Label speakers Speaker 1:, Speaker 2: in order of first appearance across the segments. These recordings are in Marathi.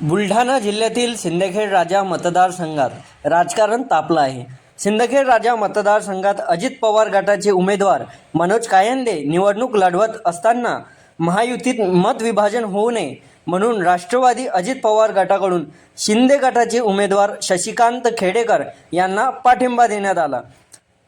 Speaker 1: बुलढाणा जिल्ह्यातील सिंदखेड राजा मतदारसंघात राजकारण तापलं आहे. सिंदखेड राजा मतदारसंघात अजित पवार गटाचे उमेदवार मनोज कायंदे निवडणूक लढवत असताना महायुतीत मतविभाजन होऊ नये म्हणून राष्ट्रवादी अजित पवार गटाकडून शिंदे गटाचे उमेदवार शशिकांत खेडेकर यांना पाठिंबा देण्यात आला.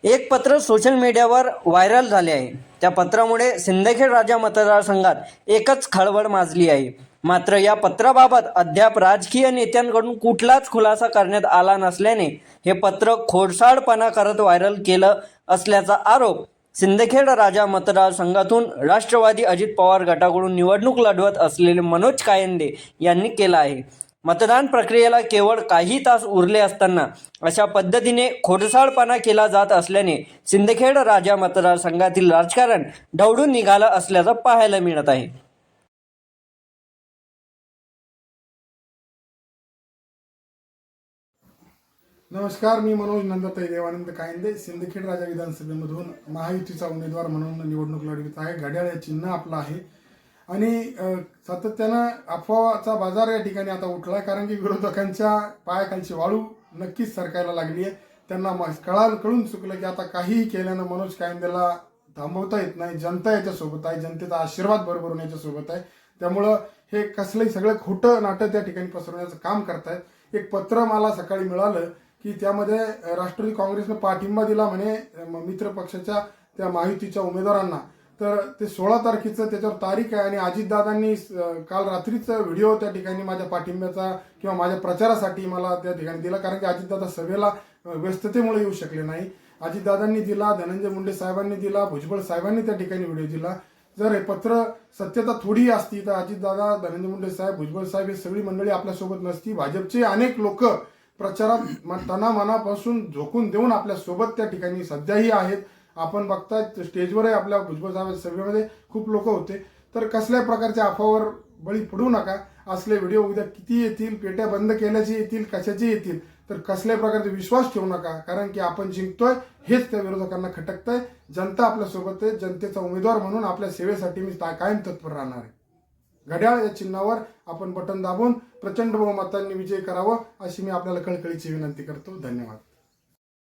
Speaker 1: एक पत्र सोशल मीडियावर व्हायरल झाले आहे. त्या पत्रामुळे सिंदखेड राजा मतदारसंघात एकच खळबळ माजली आहे. मात्र या पत्राबाबत अद्याप राजकीय नेत्यांकडून कुठलाच खुलासा करण्यात आला नसल्याने हे पत्र खोडसाळपणा करत व्हायरल केलं असल्याचा आरोप सिंदखेड राजा मतदारसंघातून राष्ट्रवादी अजित पवार गटाकडून निवडणूक लढवत असलेले मनोज कायंदे यांनी केला आहे. मतदान प्रक्रियेला केवळ काही तास उरले असताना अशा पद्धतीने खोडसाळपणा केला जात असल्याने सिंदखेड राजा मतदारसंघातील राजकारण ढवळून निघालं असल्याचं पाहायला मिळत आहे.
Speaker 2: नमस्कार मी मनोज नंदताई देवानंद कायंदे सिंदखेड राजा विधानसभेमधून महायुतीचा उमेदवार म्हणून निवडणूक लढवित आहे. घड्याळ हे चिन्ह आपलं आहे. आणि सातत्यानं अफवाचा बाजार या ठिकाणी आता उठलाय कारण की विरोधकांच्या पायाखालची वाळू नक्कीच सरकायला लागली आहे. त्यांना कळा कळून चुकलं की आता काहीही केल्यानं मनोज कायंदेला थांबवता येत नाही. जनता याच्यासोबत आहे जनतेचा आशीर्वाद भरभरून याच्यासोबत आहे. त्यामुळं हे कसलंही सगळं खोटं नाटक त्या ठिकाणी पसरवण्याचं काम करतायत. एक पत्र मला सकाळी मिळालं की त्यामध्ये राष्ट्रवादी काँग्रेसनं पाठिंबा दिला म्हणे म- मित्र पक्षाच्या त्या माहितीच्या उमेदवारांना. तर ते सोळा तारखेचं त्याच्यावर तारीख आहे आणि अजितदादांनी काल रात्रीचा व्हिडिओ त्या ठिकाणी माझ्या पाठिंब्याचा किंवा माझ्या प्रचारासाठी मला त्या ठिकाणी दिला कारण की अजितदादा सभेला व्यस्ततेमुळे येऊ शकले नाही. अजितदादांनी दिला धनंजय मुंडे साहेबांनी दिला भुजबळ साहेबांनी त्या ठिकाणी व्हिडिओ दिला. जर हे पत्र सत्यता थोडी असती तर अजितदादा धनंजय मुंडे साहेब भुजबळ साहेब हे सगळी मंडळी आपल्यासोबत नसती. भाजपचे अनेक लोक प्रचारात म- तनामनापासून झोकून देऊन आपल्यासोबत त्या ठिकाणी सध्याही आहेत. आपण बघताय स्टेजवरही आपल्या भुजबळ साहेब सभेमध्ये खूप लोक होते. तर कसल्या प्रकारच्या अफवावर बळी पडू नका. असले व्हिडिओ उद्या किती येतील पेट्या बंद केल्याचे येतील कशाचे येतील तर कसल्याही प्रकारचा विश्वास ठेवू नका. कारण की आपण जिंकतोय हेच त्या विरोधकांना खटकतंय. जनता आपल्यासोबत आहे जनतेचा उमेदवार म्हणून आपल्या सेवेसाठी मी कायम तत्पर राहणार आहे. घड्याळ या चिन्हावर आपण बटन दाबून प्रचंड बहुमतांनी विजय करावं अशी मी आपल्याला कळकळीची विनंती करतो. धन्यवाद.